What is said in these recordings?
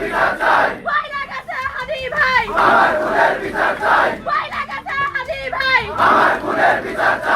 বিচার চাই। আমার খুনের বিচার চাই।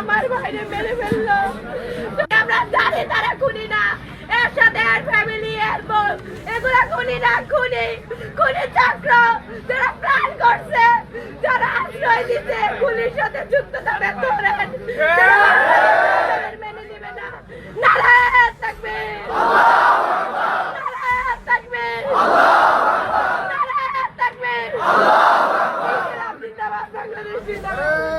আমার বাইরে মেরে ফেলল আমরা জানি তারা খুনি না এর সাথে এর ফ্যামিলি এর বোন এগুলা খুনি না খুনি খুনি চক্র যারা প্রাণ করছে যারা আশ্রয় দিতে পুলিশ সাথে যুক্ত তাদের ধরেন Feliz Natal!